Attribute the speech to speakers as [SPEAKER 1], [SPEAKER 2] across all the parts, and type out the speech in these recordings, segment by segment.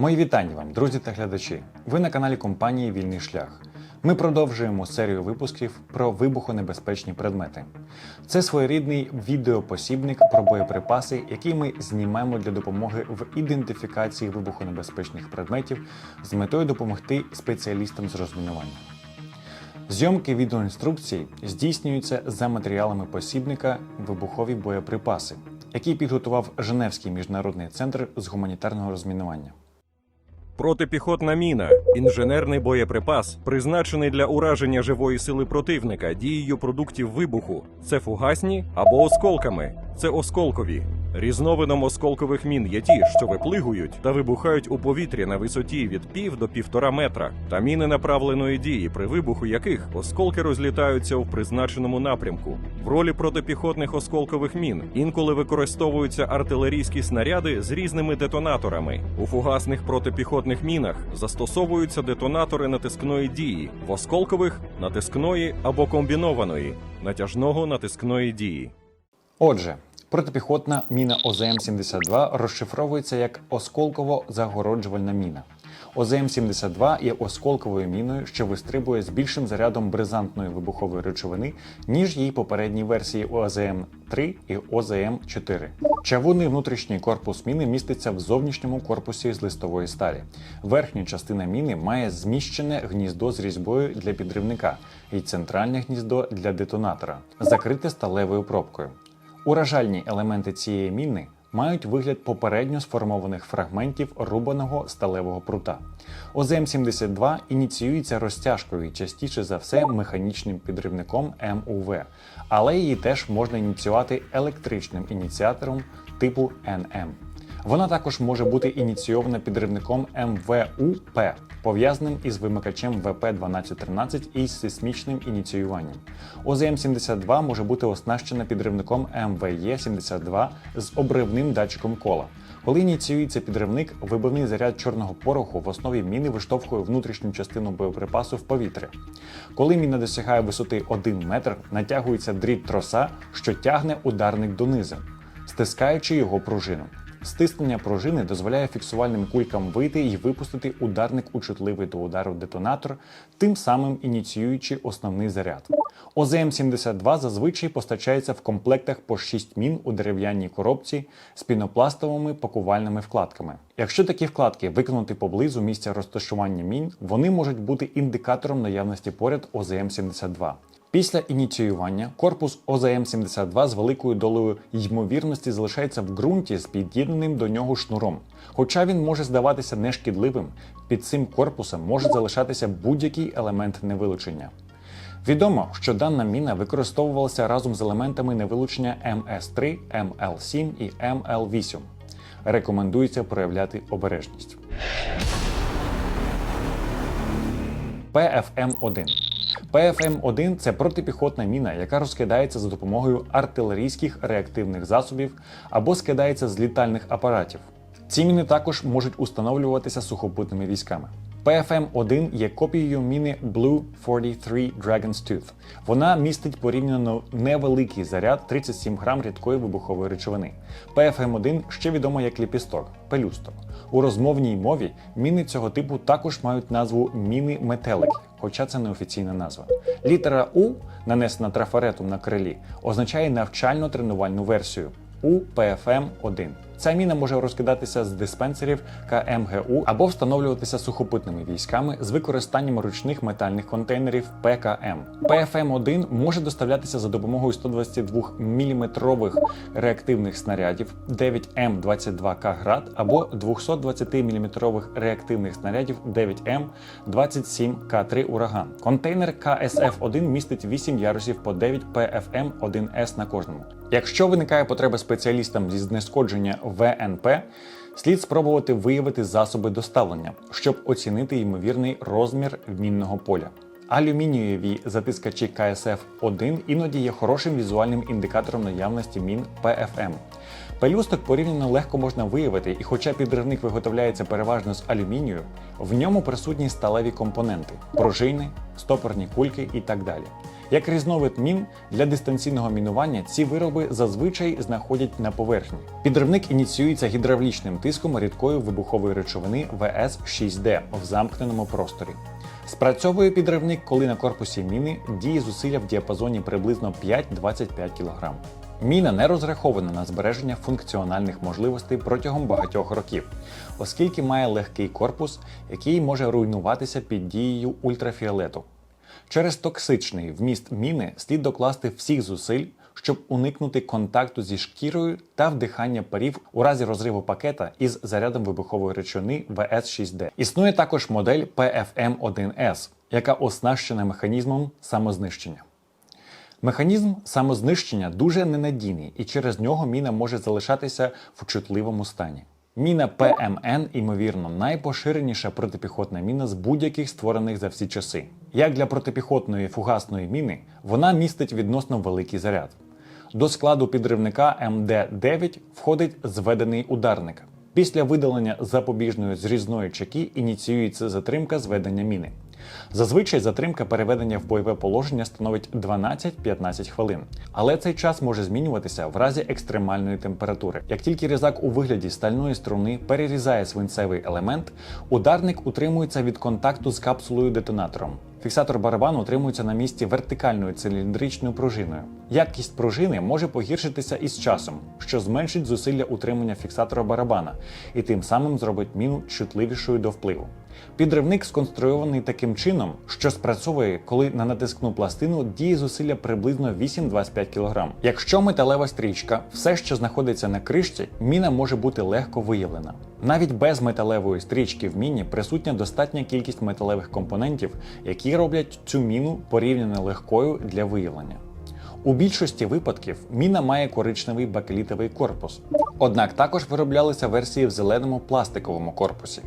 [SPEAKER 1] Мої вітання вам, друзі та глядачі. Ви на каналі компанії Вільний шлях. Ми продовжуємо серію випусків про вибухонебезпечні предмети. Це своєрідний відеопосібник про боєприпаси, який ми знімаємо для допомоги в ідентифікації вибухонебезпечних предметів з метою допомогти спеціалістам з розмінування. Зйомки відеоінструкцій здійснюються за матеріалами посібника Вибухові боєприпаси, який підготував Женевський міжнародний центр з гуманітарного розмінування.
[SPEAKER 2] Протипіхотна міна інженерний боєприпас, призначений для ураження живої сили противника дією продуктів вибуху. Це фугасні або осколками. Це осколкові. Різновидом осколкових мін є ті, що виплигують та вибухають у повітрі на висоті від пів до півтора метра, та міни направленої дії, при вибуху яких осколки розлітаються у призначеному напрямку. В ролі протипіхотних осколкових мін інколи використовуються артилерійські снаряди з різними детонаторами. У фугасних протипіхотних мінах застосовуються детонатори натискної дії, в осколкових натискної або комбінованої натяжного натискної дії.
[SPEAKER 1] Отже, протипіхотна міна ОЗМ-72 розшифровується як осколково-загороджувальна міна. ОЗМ-72 є осколковою міною, що вистрибує з більшим зарядом бризантної вибухової речовини, ніж її попередні версії ОЗМ-3 і ОЗМ-4. Чавунний внутрішній корпус міни міститься в зовнішньому корпусі з листової сталі. Верхня частина міни має зміщене гніздо з різьбою для підривника і центральне гніздо для детонатора, закрите сталевою пробкою. Уражальні елементи цієї міни мають вигляд попередньо сформованих фрагментів рубаного сталевого прута. ОЗМ-72 ініціюється розтяжкою частіше за все механічним підривником МУВ, але її теж можна ініціювати електричним ініціатором типу НМ. Вона також може бути ініційована підривником МВУП, пов'язаним із вимикачем ВП-1213 і сейсмічним ініціюванням. ОЗМ-72 може бути оснащена підривником МВЕ-72 з обривним датчиком кола. Коли ініціюється підривник, вибивний заряд чорного пороху в основі міни виштовхує внутрішню частину боєприпасу в повітря. Коли міна досягає висоти 1 метр, натягується дріт троса, що тягне ударник донизу, стискаючи його пружину. Стиснення пружини дозволяє фіксувальним кулькам вийти і випустити ударник у чутливий до удару детонатор, тим самим ініціюючи основний заряд. ОЗМ-72 зазвичай постачається в комплектах по 6 мін у дерев'яній коробці з пінопластовими пакувальними вкладками. Якщо такі вкладки виконати поблизу місця розташування мін, вони можуть бути індикатором наявності поряд ОЗМ-72. Після ініціювання корпус ОЗМ-72 з великою долею ймовірності залишається в ґрунті з під'єднаним до нього шнуром. Хоча він може здаватися нешкідливим, під цим корпусом може залишатися будь-який елемент невилучення. Відомо, що дана міна використовувалася разом з елементами невилучення МС3, МЛ7 і МЛ8. Рекомендується проявляти обережність. ПФМ-1 ПФМ-1 це протипіхотна міна, яка розкидається за допомогою артилерійських реактивних засобів або скидається з літальних апаратів. Ці міни також можуть установлюватися сухопутними військами. PFM-1 є копією міни Blue 43 Dragon's Tooth. Вона містить порівняно невеликий заряд 37 грам рідкої вибухової речовини. PFM-1 ще відомо як ліпісток, пелюсток. У розмовній мові міни цього типу також мають назву міни метелики, хоча це не офіційна назва. Літера У, нанесена трафаретом на крилі, означає навчально-тренувальну версію УПФМ-1. Ця міна може розкидатися з диспенсерів КМГУ або встановлюватися сухопутними військами з використанням ручних метальних контейнерів ПКМ. ПФМ-1 може доставлятися за допомогою 122 мм реактивних снарядів 9М22К град або 220 мм реактивних снарядів 9М27К3 ураган. Контейнер КСФ-1 містить 8 ярусів по 9 ПФМ-1С на кожному. Якщо виникає потреба спеціалістам зі знешкодження ВНП, слід спробувати виявити засоби доставлення, щоб оцінити ймовірний розмір мінного поля. Алюмінієві затискачі КСФ-1 іноді є хорошим візуальним індикатором наявності мін ПФМ. Пелюсток порівняно легко можна виявити, і хоча підривник виготовляється переважно з алюмінію, в ньому присутні сталеві компоненти пружини, стопорні кульки і так далі. Як різновид мін для дистанційного мінування ці вироби зазвичай знаходять на поверхні. Підривник ініціюється гідравлічним тиском рідкої вибухової речовини ВС-6Д в замкненому просторі. Спрацьовує підривник, коли на корпусі міни діє зусилля в діапазоні приблизно 5-25 кг. Міна не розрахована на збереження функціональних можливостей протягом багатьох років, оскільки має легкий корпус, який може руйнуватися під дією ультрафіолету. Через токсичний вміст міни слід докласти всіх зусиль, щоб уникнути контакту зі шкірою та вдихання парів у разі розриву пакета із зарядом вибухової речовини ВС-6Д. Існує також модель PFM-1S, яка оснащена механізмом самознищення. Механізм самознищення дуже ненадійний, і через нього міна може залишатися в чутливому стані. Міна ПМН, ймовірно, найпоширеніша протипіхотна міна з будь-яких створених за всі часи. Як для протипіхотної фугасної міни, вона містить відносно великий заряд. До складу підривника МД-9 входить зведений ударник. Після видалення запобіжної зрізної чеки ініціюється затримка зведення міни. Зазвичай затримка переведення в бойове положення становить 12-15 хвилин, але цей час може змінюватися в разі екстремальної температури. Як тільки різак у вигляді стальної струни перерізає свинцевий елемент, ударник утримується від контакту з капсулою детонатором. Фіксатор барабану утримується на місці вертикальною циліндричною пружиною. Якість пружини може погіршитися із часом, що зменшить зусилля утримання фіксатора барабана і тим самим зробить міну чутливішою до впливу. Підривник сконструйований таким чином, що спрацьовує, коли на натискну пластину діє зусилля приблизно 8-25 кг. Якщо металева стрічка, все, що знаходиться на кришці, міна може бути легко виявлена. Навіть без металевої стрічки в міні присутня достатня кількість металевих компонентів, які роблять цю міну порівняно легкою для виявлення. У більшості випадків міна має коричневий бакелітовий корпус, однак також вироблялися версії в зеленому пластиковому корпусі.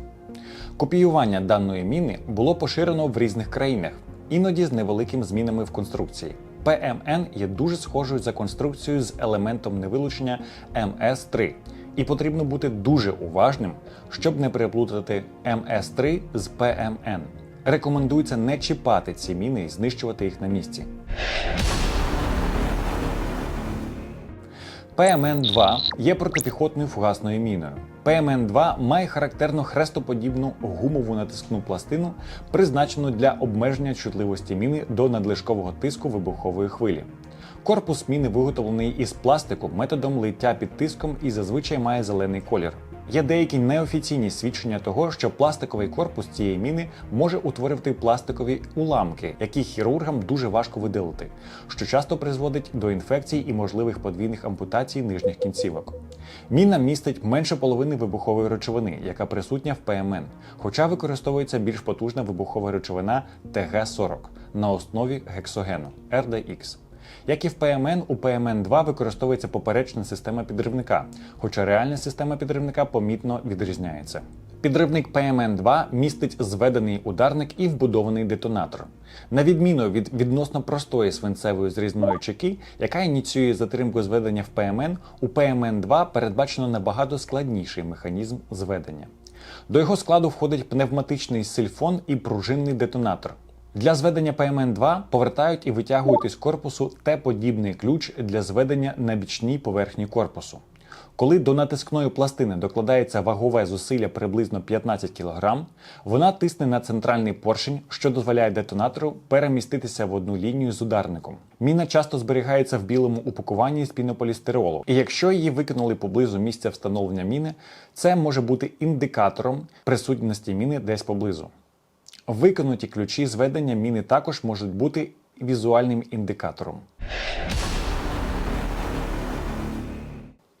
[SPEAKER 1] Копіювання даної міни було поширено в різних країнах, іноді з невеликими змінами в конструкції. ПМН є дуже схожою за конструкцією з елементом невилучення МС3, і потрібно бути дуже уважним, щоб не переплутати МС3 з ПМН. Рекомендується не чіпати ці міни і знищувати їх на місці. ПМН-2 є протипіхотною фугасною міною. ПМН-2 має характерну хрестоподібну гумову натискну пластину, призначену для обмеження чутливості міни до надлишкового тиску вибухової хвилі. Корпус міни виготовлений із пластику методом лиття під тиском і зазвичай має зелений колір. Є деякі неофіційні свідчення того, що пластиковий корпус цієї міни може утворювати пластикові уламки, які хірургам дуже важко видалити, що часто призводить до інфекцій і можливих подвійних ампутацій нижніх кінцівок. Міна містить менше половини вибухової речовини, яка присутня в ПМН, хоча використовується більш потужна вибухова речовина ТГ-40 на основі гексогену RDX. Як і в ПМН, у ПМН-2 використовується поперечна система підривника, хоча реальна система підривника помітно відрізняється. Підривник ПМН-2 містить зведений ударник і вбудований детонатор. На відміну від відносно простої свинцевої зрізної чеки, яка ініціює затримку зведення в ПМН, у ПМН-2 передбачено набагато складніший механізм зведення. До його складу входить пневматичний сильфон і пружинний детонатор. Для зведення ПМН-2 повертають і витягують із корпусу Т-подібний ключ для зведення на бічній поверхні корпусу. Коли до натискної пластини докладається вагове зусилля приблизно 15 кг, вона тисне на центральний поршень, що дозволяє детонатору переміститися в одну лінію з ударником. Міна часто зберігається в білому упакуванні з пінополістиролу, і якщо її викинули поблизу місця встановлення міни, це може бути індикатором присутності міни десь поблизу. Виконуті ключі зведення міни також можуть бути візуальним індикатором.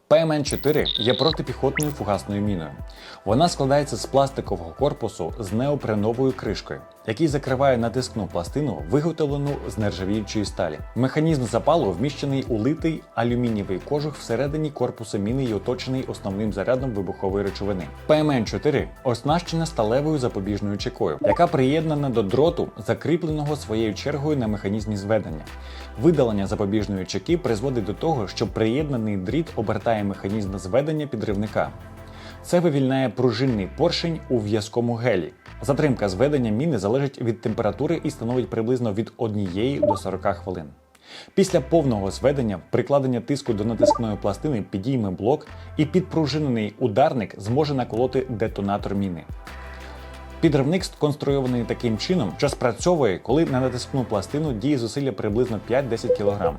[SPEAKER 1] ПМН-4 є протипіхотною фугасною міною. Вона складається з пластикового корпусу з неопреновою кришкою, який закриває натискну пластину, виготовлену з нержавіючої сталі. Механізм запалу вміщений у литий алюмінієвий кожух всередині корпусу міни і оточений основним зарядом вибухової речовини. ПМН-4 оснащена сталевою запобіжною чекою, яка приєднана до дроту, закріпленого своєю чергою на механізмі зведення. Видалення запобіжної чеки призводить до того, що приєднаний дріт обертає механізм зведення підривника. Це вивільняє пружинний поршень у в'язкому гелі. Затримка зведення міни залежить від температури і становить приблизно від 1 до 40 хвилин. Після повного зведення прикладення тиску до натискної пластини підійме блок, і підпружинений ударник зможе наколоти детонатор міни. Підривник сконструйований таким чином, що спрацьовує, коли на натискну пластину діє зусилля приблизно 5-10 кг.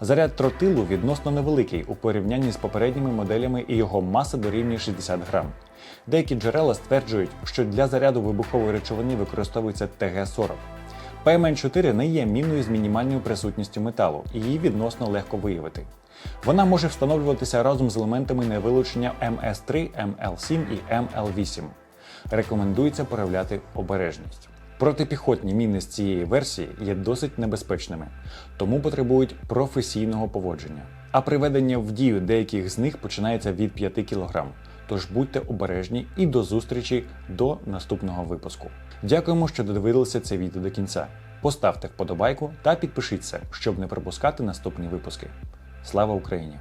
[SPEAKER 1] Заряд тротилу відносно невеликий у порівнянні з попередніми моделями і його маса дорівнює 60 грам. Деякі джерела стверджують, що для заряду вибухової речовини використовується ТГ-40. ПМН-4 не є міною з мінімальною присутністю металу, і її відносно легко виявити. Вона може встановлюватися разом з елементами невилучення МС3, МЛ7 і МЛ8. Рекомендується проявляти обережність. Протипіхотні міни з цієї версії є досить небезпечними, тому потребують професійного поводження. А приведення в дію деяких з них починається від 5 кг. Тож будьте обережні і до зустрічі до наступного випуску. Дякуємо, що додивилися це відео до кінця. Поставте вподобайку та підпишіться, щоб не пропускати наступні випуски. Слава Україні!